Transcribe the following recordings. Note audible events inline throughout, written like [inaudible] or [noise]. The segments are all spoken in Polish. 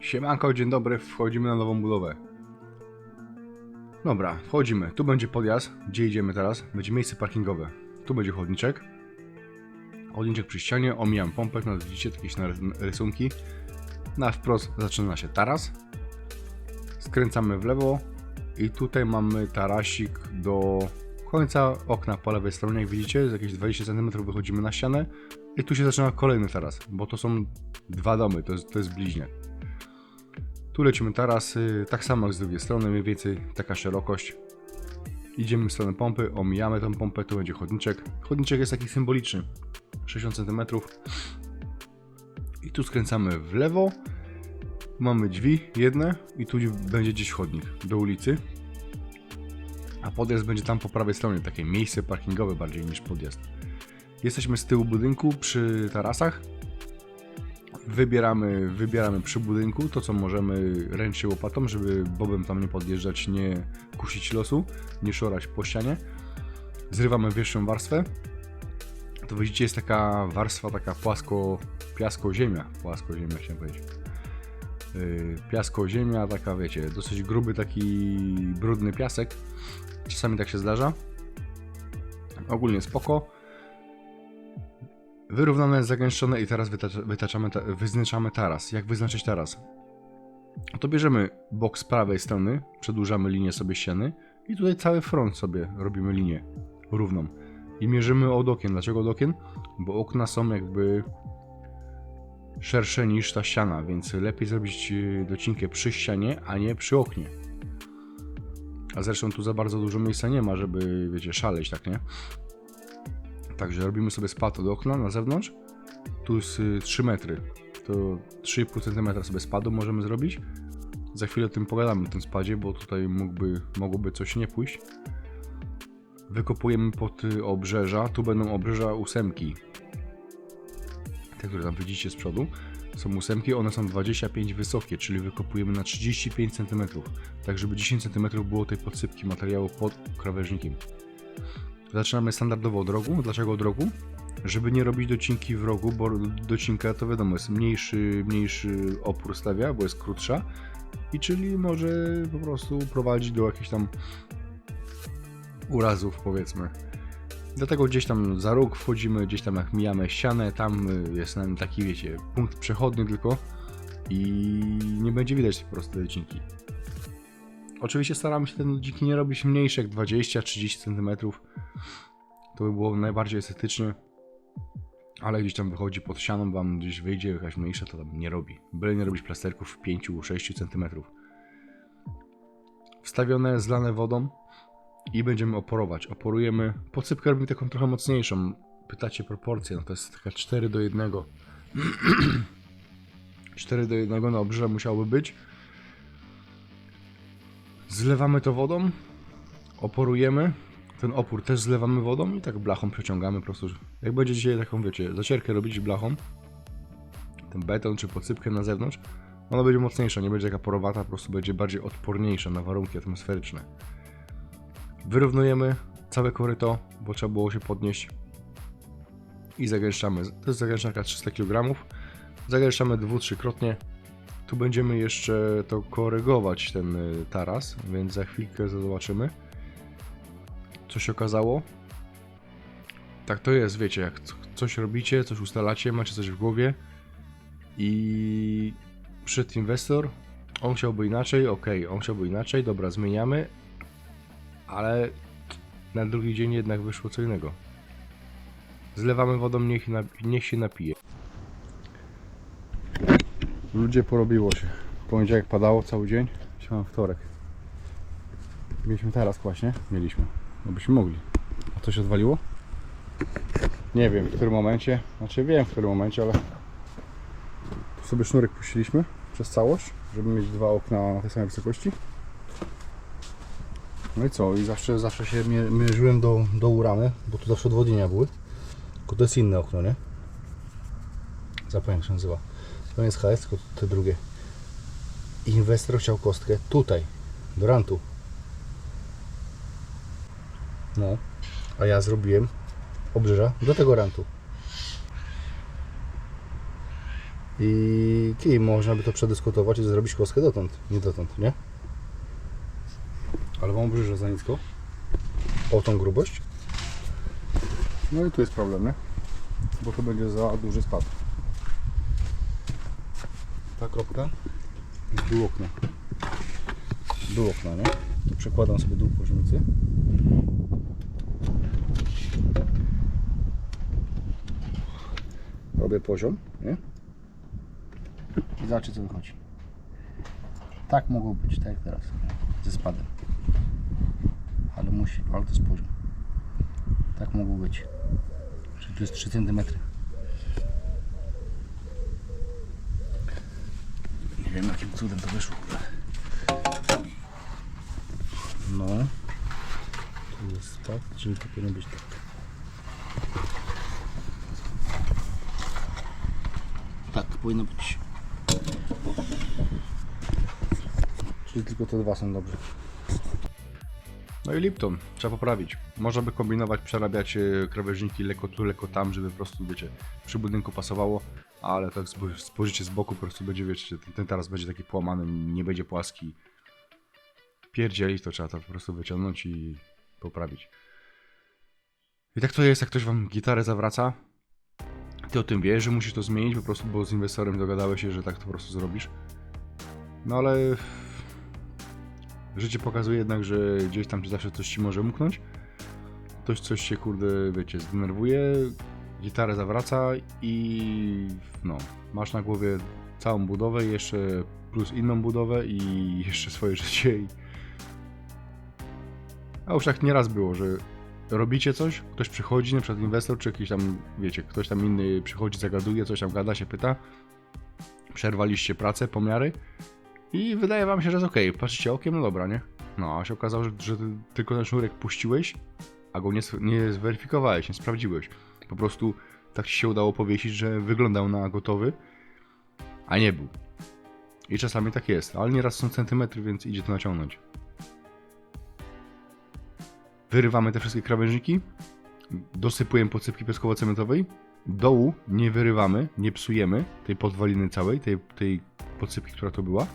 Siemanko, dzień dobry, wchodzimy na nową budowę. Dobra, wchodzimy. Tu będzie podjazd. Gdzie idziemy teraz? Będzie miejsce parkingowe. Tu będzie chodniczek. Chodniczek przy ścianie, omijam pompek, no widzicie jakieś rysunki. Na wprost zaczyna się taras. Skręcamy w lewo i tutaj mamy tarasik do końca okna po lewej stronie, jak widzicie, z jakieś 20 cm wychodzimy na ścianę i tu się zaczyna kolejny taras, bo to są dwa domy, to jest, to jest bliźniak. Tu lecimy teraz, y, tak samo jak z drugiej strony, mniej więcej taka szerokość. Idziemy w stronę pompy, omijamy tą pompę, tu będzie chodniczek. Chodniczek jest taki symboliczny, 60 cm. I tu skręcamy w lewo. Mamy drzwi jedne i tu będzie gdzieś chodnik do ulicy. A podjazd będzie tam po prawej stronie, takie miejsce parkingowe bardziej niż podjazd. Jesteśmy z tyłu budynku przy tarasach. Wybieramy, wybieramy przy budynku to, co możemy ręcznie łopatą, żeby bobem tam nie podjeżdżać, nie kusić losu, nie szorać po ścianie. Zrywamy wyższą warstwę. To widzicie, jest taka warstwa, taka płasko, piasko-ziemia. Płasko-ziemia chciałem powiedzieć. Yy, Piasko-ziemia, taka wiecie, dosyć gruby, taki brudny piasek. Czasami tak się zdarza. Ogólnie spoko. Wyrównane, zagęszczone i teraz wytacza, wytaczamy, ta, wyznaczamy taras. Jak wyznaczyć taras? To bierzemy bok z prawej strony, przedłużamy linię sobie ściany i tutaj cały front sobie robimy linię równą. I mierzymy od okien. Dlaczego od okien? Bo okna są jakby szersze niż ta ściana, więc lepiej zrobić y, docinkę przy ścianie, a nie przy oknie. A zresztą tu za bardzo dużo miejsca nie ma, żeby, wiecie, szaleć, tak nie? Także robimy sobie spad od okna na zewnątrz. Tu jest y, 3 metry. To 3,5 cm sobie spadu możemy zrobić. Za chwilę o tym pogadamy, o tym spadzie, bo tutaj mógłby, mogłoby coś nie pójść. Wykopujemy pod y, obrzeża. Tu będą obrzeża ósemki. Te, które tam widzicie z przodu. Są ósemki, one są 25 wysokie, czyli wykopujemy na 35 cm. Tak, żeby 10 cm było tej podsypki materiału pod krawężnikiem. Zaczynamy standardowo od rogu. Dlaczego od rogu? Żeby nie robić docinki w rogu, bo docinka to wiadomo jest mniejszy, mniejszy opór stawia, bo jest krótsza i czyli może po prostu prowadzić do jakichś tam urazów powiedzmy. Dlatego gdzieś tam za róg wchodzimy, gdzieś tam jak mijamy ścianę, tam jest nam taki wiecie, punkt przechodni tylko i nie będzie widać po prostu docinki. Oczywiście staramy się te dziki nie robić mniejsze jak 20-30 cm. To by było najbardziej estetycznie. Ale gdzieś tam wychodzi pod ścianą, wam gdzieś wyjdzie jakaś mniejsza, to tam nie robi. Byle nie robić plasterków 5-6 cm. Wstawione, zlane wodą i będziemy oporować. Oporujemy. Podsypkę robimy taką trochę mocniejszą. Pytacie proporcje, no to jest taka 4 do 1. 4 [clears throat] do 1 na obrzeże musiałoby być. Zlewamy to wodą, oporujemy. Ten opór też zlewamy wodą i tak blachą przeciągamy po prostu. Jak będzie dzisiaj taką, wiecie, zacierkę robić blachą, ten beton czy podsypkę na zewnątrz, ona będzie mocniejsza, nie będzie taka porowata, po prostu będzie bardziej odporniejsza na warunki atmosferyczne. Wyrównujemy całe koryto, bo trzeba było się podnieść i zagęszczamy. To jest zagęszczarka 300 kg. Zagęszczamy dwu, trzykrotnie. Tu będziemy jeszcze to korygować, ten y, taras, więc za chwilkę zobaczymy, co się okazało. Tak to jest, wiecie, jak coś robicie, coś ustalacie, macie coś w głowie i przyszedł inwestor, on chciałby inaczej, ok, on chciałby inaczej, dobra, zmieniamy, ale na drugi dzień jednak wyszło co innego. Zlewamy wodą, niech, niech się napije. Ludzie porobiło się. Poniedziałek padało cały dzień. Dzisiaj wtorek. Mieliśmy teraz właśnie. Mieliśmy. No byśmy mogli. A to się odwaliło? Nie wiem w którym momencie. Znaczy wiem w którym momencie, ale tu sobie sznurek puściliśmy przez całość, żeby mieć dwa okna na tej samej wysokości. No i co? I zawsze, zawsze się mie- mierzyłem do, do uramy, bo tu zawsze odwodnienia były. Tylko to jest inne okno, nie? Zapomniałem jak się nazywa. To nie jest HS, tylko te drugie. Inwestor chciał kostkę tutaj, do rantu. No, a ja zrobiłem obrzeża do tego rantu. I, I można by to przedyskutować i zrobić kostkę dotąd, nie dotąd, nie? Ale mam brzyże za nisko. O tą grubość. No i tu jest problem, nie? Bo to będzie za duży spad. Ta kropka jest dół okna. Dół okna, nie? To przekładam sobie dół poziomnicy. Robię poziom, nie? I zobaczcie co wychodzi. Tak mogło być, tak jak teraz. Ze spadem. Ale musi, ale to jest poziom. Tak mogło być. Czyli tu jest 3 cm. Wiem jakim cudem to wyszło. No. Tu jest spad, czyli to powinno być tak. Tak, powinno być. Czyli tylko te dwa są dobrze. No i Lipton, trzeba poprawić. Można by kombinować, przerabiać e, krawężniki lekko tu, lekko tam, żeby po prostu, wiecie, przy budynku pasowało, ale tak spo- spojrzycie z boku, po prostu będzie, wiecie, ten, taras będzie taki połamany, nie będzie płaski. Pierdzielić to trzeba to po prostu wyciągnąć i poprawić. I tak to jest, jak ktoś wam gitarę zawraca, ty o tym wiesz, że musisz to zmienić, po prostu, bo z inwestorem dogadałeś się, że tak to po prostu zrobisz. No ale życie pokazuje jednak, że gdzieś tam zawsze coś ci może umknąć. Ktoś coś się, kurde, wiecie, zdenerwuje, gitarę zawraca i no, masz na głowie całą budowę, jeszcze plus inną budowę i [laughs] jeszcze swoje życie. I... A już tak nieraz było, że robicie coś, ktoś przychodzi, na przykład inwestor, czy jakiś tam, wiecie, ktoś tam inny przychodzi, zagaduje, coś tam gada, się pyta, przerwaliście pracę, pomiary i wydaje wam się, że jest ok, patrzycie okiem, no dobra, nie? No, a się okazało, że, że ty tylko ten sznurek puściłeś, a go nie, nie zweryfikowałeś, nie sprawdziłeś. Po prostu tak ci się udało powiesić, że wyglądał na gotowy, a nie był. I czasami tak jest, ale nieraz są centymetry, więc idzie to naciągnąć. Wyrywamy te wszystkie krawężniki, dosypujemy podsypki pieskowo-cementowej, dołu nie wyrywamy, nie psujemy tej podwaliny całej, tej, tej podsypki, która to była,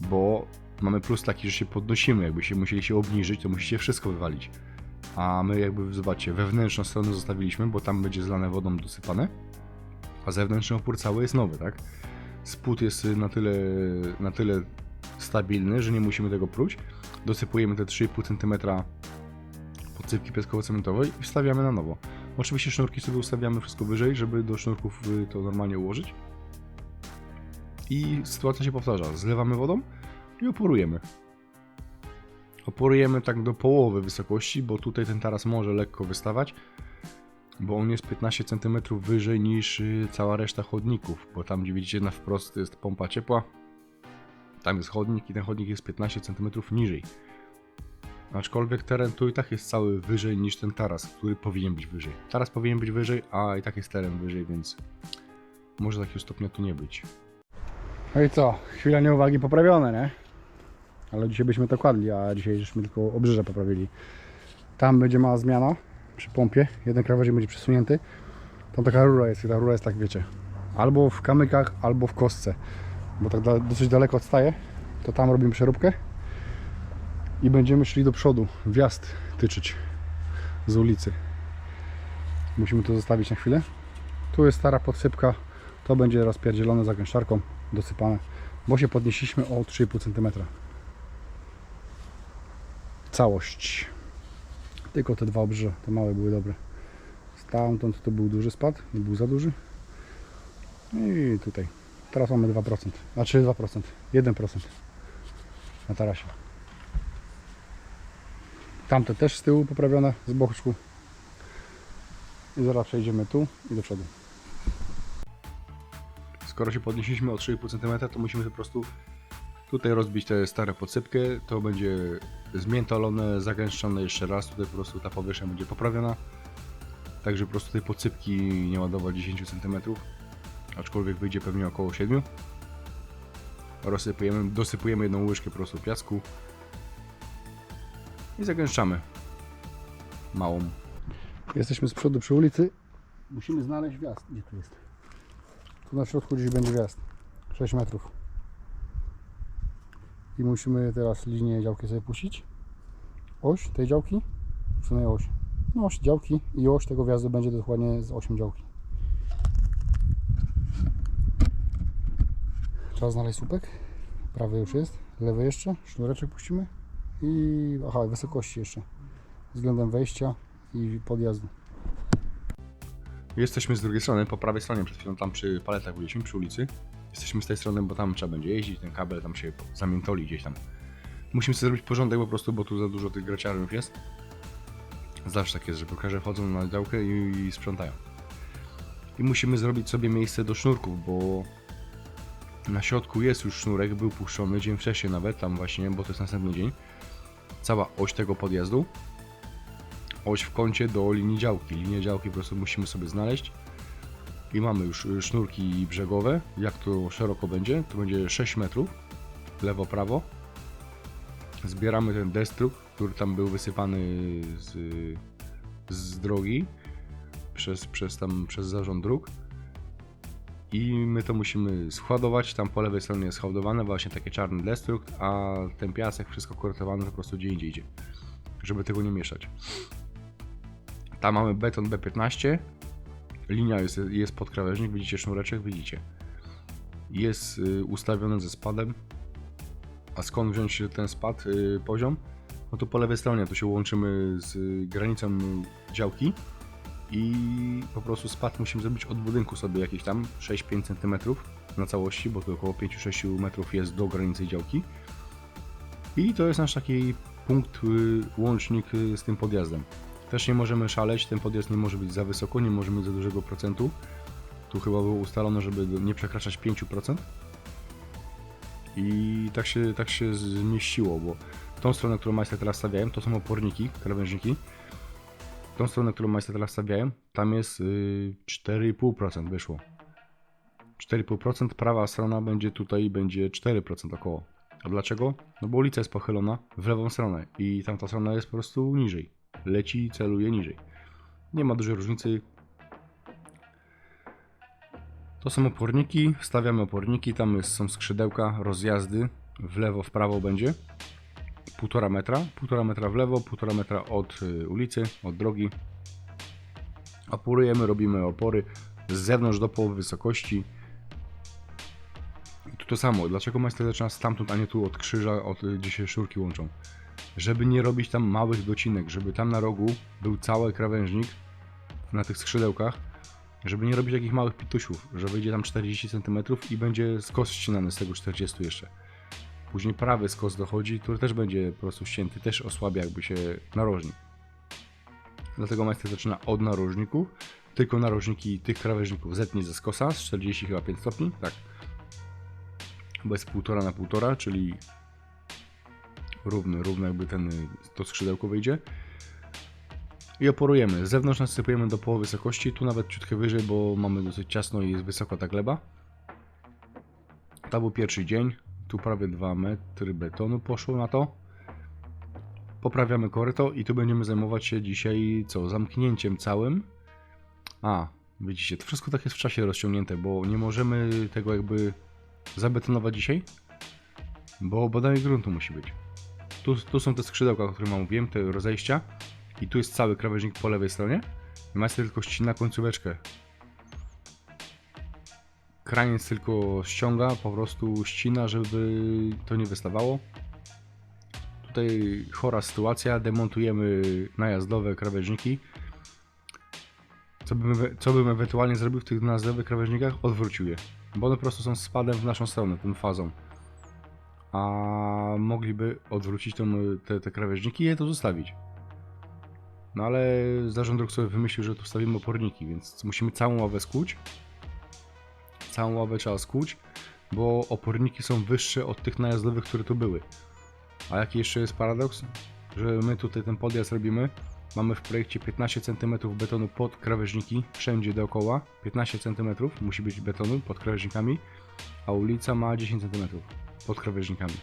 bo mamy plus taki, że się podnosimy, jakby się musieli się obniżyć, to musicie wszystko wywalić. A my jakby, zobaczcie, wewnętrzną stronę zostawiliśmy, bo tam będzie zlane wodą dosypane, a zewnętrzny opór cały jest nowy, tak? Spód jest na tyle, na tyle stabilny, że nie musimy tego pruć. Dosypujemy te 3,5 cm podsypki pieskowo-cementowej i wstawiamy na nowo. Oczywiście sznurki sobie ustawiamy wszystko wyżej, żeby do sznurków y, to normalnie ułożyć. I sytuacja się powtarza. Zlewamy wodą i oporujemy. Oporujemy tak do połowy wysokości, bo tutaj ten taras może lekko wystawać, bo on jest 15 cm wyżej niż y, cała reszta chodników, bo tam gdzie widzicie na wprost jest pompa ciepła, tam jest chodnik i ten chodnik jest 15 cm niżej. Aczkolwiek teren tu i tak jest cały wyżej niż ten taras, który powinien być wyżej. Taras powinien być wyżej, a i tak jest teren wyżej, więc może takiego stopnia tu nie być. No i co? Chwila nieuwagi poprawione, nie? Ale dzisiaj byśmy to kładli, a dzisiaj żeśmy tylko obrzeże poprawili. Tam będzie mała zmiana przy pompie. Jeden krawędzień będzie przesunięty. Tam taka rura jest i ta rura jest tak, wiecie, albo w kamykach, albo w kostce. Bo tak da, dosyć daleko odstaje. To tam robimy przeróbkę. I będziemy szli do przodu, wjazd tyczyć z ulicy. Musimy to zostawić na chwilę. Tu jest stara podsypka. To będzie rozpierdzielone za gęszczarką, dosypane, bo się podnieśliśmy o 3,5 cm. Całość. Tylko te dwa obrzeże, te małe były dobre. Stamtąd to był duży spad, nie był za duży. I tutaj. Teraz mamy 2%, znaczy 2%, 1% na tarasie. Tamte też z tyłu poprawione, z boczku. I zaraz przejdziemy tu i do przodu. Skoro się podnieśliśmy o 3,5 cm, to musimy po prostu tutaj rozbić tę starą podsypkę. To będzie zmiętolone, zagęszczone jeszcze raz. Tutaj po prostu ta powierzchnia będzie poprawiona. Tak, żeby po prostu tej podsypki nie ładować 10 cm. Aczkolwiek wyjdzie pewnie około 7. Rozsypujemy, dosypujemy jedną łyżkę po prostu piasku. I zagęszczamy. Małą. Jesteśmy z przodu przy ulicy. Musimy znaleźć wjazd. Gdzie tu jest? Tu na środku gdzieś będzie wjazd. 6 metrów. I musimy teraz linię działki sobie puścić. Oś tej działki. Sumie oś. No oś działki i oś tego wjazdu będzie dokładnie z 8 działki. Trzeba znaleźć słupek. Prawy już jest. Lewy jeszcze. Sznureczek puścimy. I aha, wysokości jeszcze. Względem wejścia i podjazdu. Jesteśmy z drugiej strony, po prawej stronie, przed chwilą tam przy paletach byliśmy, przy ulicy. Jesteśmy z tej strony, bo tam trzeba będzie jeździć, ten kabel tam się zamiętoli gdzieś tam. Musimy sobie zrobić porządek po prostu, bo tu za dużo tych graciarów jest. Zawsze tak jest, że brokarze wchodzą na działkę i, i sprzątają. I musimy zrobić sobie miejsce do sznurków, bo na środku jest już sznurek, był puszczony dzień wcześniej nawet, tam właśnie, bo to jest następny dzień. Cała oś tego podjazdu oś w kącie do linii działki. Linię działki po prostu musimy sobie znaleźć. I mamy już y, sznurki brzegowe. Jak to szeroko będzie? To będzie 6 metrów. Lewo, prawo. Zbieramy ten destruk, który tam był wysypany z, z drogi przez, przez, tam, przez zarząd dróg. I my to musimy schładować. Tam po lewej stronie jest hołdowane właśnie taki czarny destrukt, a ten piasek, wszystko korytowane to po prostu gdzie indziej idzie. Żeby tego nie mieszać. Tam mamy beton B15. Linia jest, jest pod krawężnik, widzicie sznureczek, widzicie. Jest y, ustawiony ze spadem. A skąd wziąć ten spad, y, poziom? No to po lewej stronie, to się łączymy z granicą działki i po prostu spad musimy zrobić od budynku sobie jakieś tam 6-5 cm na całości, bo to około 5-6 metrów jest do granicy działki. I to jest nasz taki punkt, y, łącznik z tym podjazdem. Też nie możemy szaleć, ten podjazd nie może być za wysoko, nie może mieć za dużego procentu. Tu chyba było ustalone, żeby nie przekraczać 5%. I tak się, tak się zmieściło, bo tą stronę, którą majster teraz stawiałem, to są oporniki, krawężniki. Tą stronę, którą majster teraz stawiałem, tam jest yy, 4,5% wyszło. 4,5%, prawa strona będzie tutaj, będzie 4% około. A dlaczego? No bo ulica jest pochylona w lewą stronę i tamta strona jest po prostu niżej leci i celuje niżej. Nie ma dużej różnicy. To są oporniki, stawiamy oporniki, tam jest, są skrzydełka, rozjazdy, w lewo, w prawo będzie. Półtora metra, półtora metra w lewo, półtora metra od y, ulicy, od drogi. Oporujemy, robimy opory z zewnątrz do połowy wysokości. I tu to samo, dlaczego majster zaczyna stamtąd, a nie tu od krzyża, od, y, gdzie się szurki łączą? Żeby nie robić tam małych docinek, żeby tam na rogu był cały krawężnik na tych skrzydełkach, żeby nie robić takich małych pitusiów, że wyjdzie tam 40 cm i będzie skos ścinany z tego 40 jeszcze. Później prawy skos dochodzi, który też będzie po prostu ścięty, też osłabia jakby się narożnik. Dlatego majster zaczyna od narożników, tylko narożniki tych krawężników zetnie ze skosa z 40 chyba 5 stopni, tak. Bo jest 1,5 na 1,5, czyli równy, równy jakby ten, to skrzydełko wyjdzie. I oporujemy. Z zewnątrz nasypujemy do połowy wysokości, tu nawet ciutkę wyżej, bo mamy dosyć ciasno i jest wysoka ta gleba. To był pierwszy dzień, tu prawie 2 metry betonu poszło na to. Poprawiamy koryto i tu będziemy zajmować się dzisiaj co? Zamknięciem całym. A, widzicie, to wszystko tak jest w czasie rozciągnięte, bo nie możemy tego jakby zabetonować dzisiaj, bo badanie gruntu musi być. Tu, tu są te skrzydełka, o których mówiłem, te rozejścia. I tu jest cały krawężnik po lewej stronie. Majster tylko ścina końcóweczkę. Kraniec tylko ściąga, po prostu ścina, żeby to nie wystawało. Tutaj chora sytuacja, demontujemy najazdowe krawężniki. Co bym, co bym ewentualnie zrobił w tych najazdowych krawężnikach? Odwrócił je. Bo one po prostu są spadem w naszą stronę, tą fazą a mogliby odwrócić tą, te, te krawężniki i je tu zostawić. No ale zarząd sobie wymyślił, że tu stawimy oporniki, więc musimy całą ławę skuć. Całą ławę trzeba skuć, bo oporniki są wyższe od tych najazdowych, które tu były. A jaki jeszcze jest paradoks? Że my tutaj ten podjazd robimy. Mamy w projekcie 15 cm betonu pod krawężniki, wszędzie dookoła. 15 cm musi być betonu pod krawężnikami, a ulica ma 10 cm pod krawężnikami.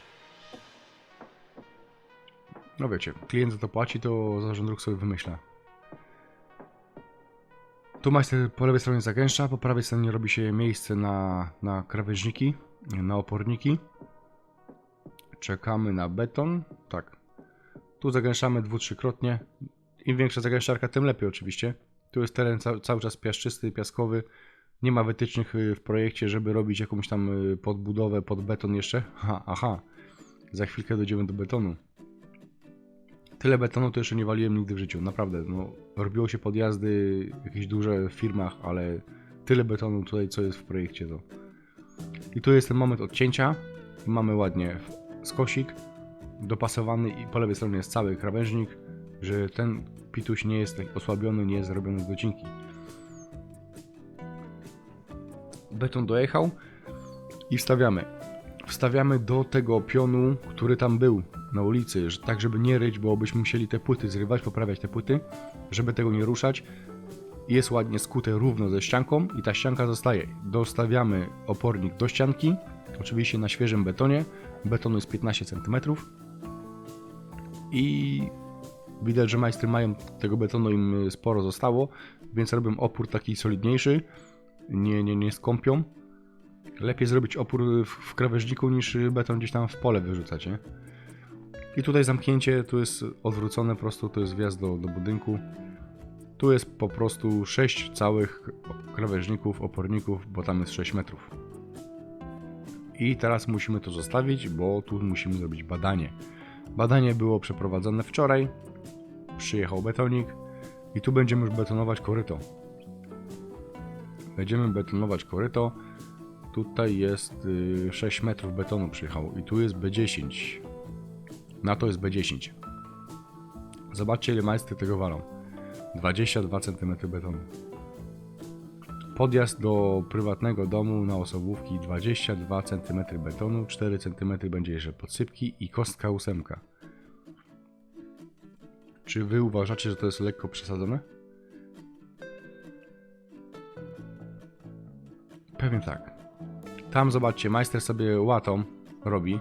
No wiecie, klient za to płaci, to zarząd dróg sobie wymyśla. Tu majster po lewej stronie zagęszcza, po prawej stronie robi się miejsce na, na krawężniki, na oporniki. Czekamy na beton. Tak. Tu zagęszczamy dwu, trzykrotnie. Im większa zagęszczarka, tym lepiej oczywiście. Tu jest teren ca cały czas piaszczysty, piaskowy. Nie ma wytycznych y, w projekcie, żeby robić jakąś tam y, podbudowę pod beton jeszcze. Aha, aha. Za chwilkę dojdziemy do betonu. Tyle betonu to jeszcze nie waliłem nigdy w życiu, naprawdę. No, robiło się podjazdy jakieś duże w firmach, ale tyle betonu tutaj, co jest w projekcie, to. I tu jest ten moment odcięcia. Mamy ładnie skosik dopasowany i po lewej stronie jest cały krawężnik, że ten pituś nie jest tak osłabiony, nie jest zrobiony z docinki. Beton dojechał i wstawiamy. Wstawiamy do tego pionu, który tam był na ulicy, tak żeby nie ryć, bo byśmy musieli te płyty zrywać, poprawiać te płyty, żeby tego nie ruszać. Jest ładnie skute równo ze ścianką i ta ścianka zostaje. Dostawiamy opornik do ścianki, oczywiście na świeżym betonie. Betonu jest 15 cm. I widać, że majstry mają tego betonu im sporo zostało, więc robią opór taki solidniejszy. Nie, nie, nie skąpią. Lepiej zrobić opór w, w krawężniku niż beton gdzieś tam w pole wyrzucać, nie? I tutaj zamknięcie, tu jest odwrócone prosto, to jest wjazd do, do budynku. Tu jest po prostu 6 całych krawężników, oporników, bo tam jest 6 metrów. I teraz musimy to zostawić, bo tu musimy zrobić badanie. Badanie było przeprowadzone wczoraj. Przyjechał betonik i tu będziemy już betonować koryto. Będziemy betonować koryto. Tutaj jest y, 6 metrów betonu przyjechało i tu jest B10. Na to jest B10. Zobaczcie ile majstry tego walą. 22 cm betonu. Podjazd do prywatnego domu na osobówki 22 cm betonu, 4 cm będzie jeszcze podsypki i kostka ósemka. Czy wy uważacie, że to jest lekko przesadzone? Pewnie tak. Tam zobaczcie, majster sobie łatą robi.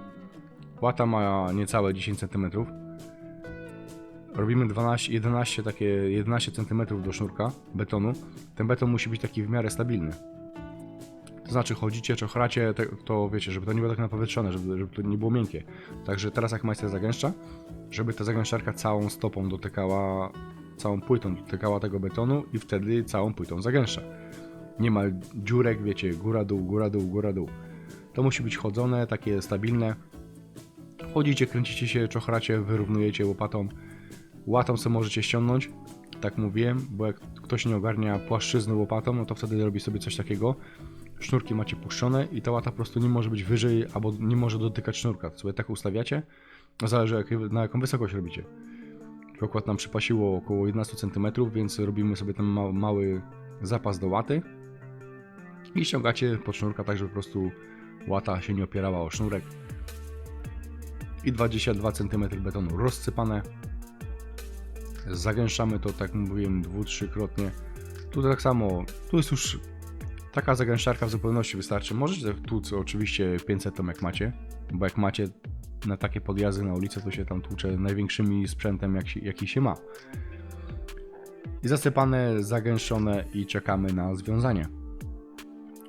Łata ma niecałe 10 cm. Robimy 12, 11 takie 11 cm do sznurka betonu. Ten beton musi być taki w miarę stabilny. To znaczy chodzicie, czochracie, to wiecie, żeby to nie było tak napowietrzone, żeby, żeby to nie było miękkie. Także teraz jak majster zagęszcza, żeby ta zagęszczarka całą stopą dotykała, całą płytą dotykała tego betonu i wtedy całą płytą zagęszcza. Nie ma dziurek, wiecie, góra dół, góra dół, góra dół. To musi być chodzone, takie stabilne. Chodzicie, kręcicie się, czochracie, wyrównujecie łopatą. Łatą sobie możecie ściągnąć, tak mówiłem, bo jak ktoś nie ogarnia płaszczyzny łopatą, no to wtedy robi sobie coś takiego. Sznurki macie puszczone i ta łata po prostu nie może być wyżej albo nie może dotykać sznurka. Sobie tak ustawiacie, zależy na jaką wysokość robicie. Pokład nam przypasiło około 11 cm, więc robimy sobie ten ma mały zapas do łaty i ściągacie pod sznurka tak, żeby po prostu łata się nie opierała o sznurek. I 22 cm betonu rozsypane. Zagęszczamy to, tak mówiłem, dwu, trzykrotnie. Tu tak samo, tu jest już taka zagęszczarka w zupełności wystarczy. Możecie tłuc oczywiście 500 jak macie, bo jak macie na takie podjazdy na ulicę, to się tam tłucze największymi sprzętem, jak się, jaki się ma. I zasypane, zagęszczone i czekamy na związanie.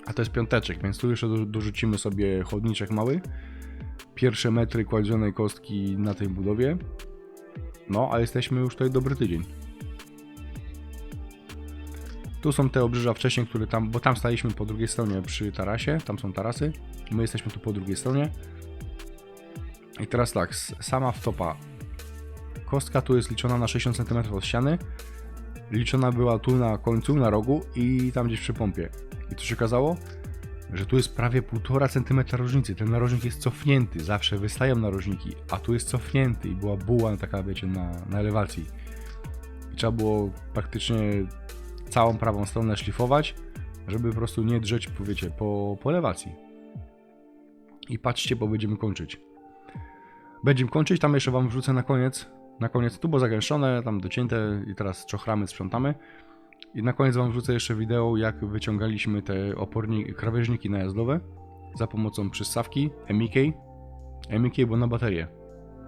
A to jest piąteczek, więc tu jeszcze do- dorzucimy sobie chodniczek mały. Pierwsze metry kładzionej kostki na tej budowie. No, a jesteśmy już tutaj dobry tydzień. Tu są te obrzeża wcześniej, które tam, bo tam staliśmy po drugiej stronie przy tarasie, tam są tarasy. My jesteśmy tu po drugiej stronie. I teraz tak, sama wtopa. Kostka tu jest liczona na 60 cm od ściany. Liczona była tu na końcu, na rogu i tam gdzieś przy pompie. I co się okazało? Że tu jest prawie 1,5 cm różnicy. Ten narożnik jest cofnięty, zawsze wystają narożniki, a tu jest cofnięty i była buła taka, wiecie, na, na elewacji. I trzeba było praktycznie całą prawą stronę szlifować, żeby po prostu nie drzeć, wiecie, po, po elewacji. I patrzcie, bo będziemy kończyć. Będziemy kończyć, tam jeszcze wam wrzucę na koniec. Na koniec tu było zagęszczone, tam docięte i teraz czochramy, sprzątamy. I na koniec wam wrzucę jeszcze wideo, jak wyciągaliśmy te oporniki, krawężniki najazdowe za pomocą przystawki MIK. MIK było na baterię.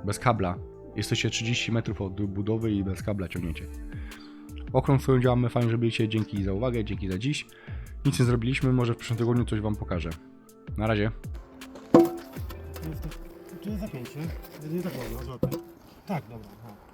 Bez kabla. Jesteście 30 metrów od budowy i bez kabla ciągniecie. Okrąg swoją działamy, fajnie, że byliście, dzięki za uwagę, dzięki za dziś. Nic nie zrobiliśmy, może w przyszłym tygodniu coś wam pokażę. Na razie. To jest, zapięcie. Nie tak złapę. 大哥晚上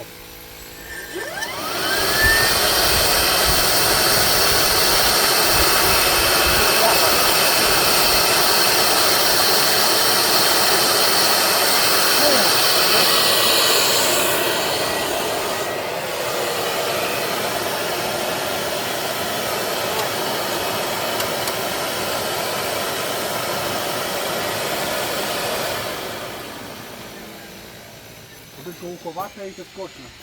To tylko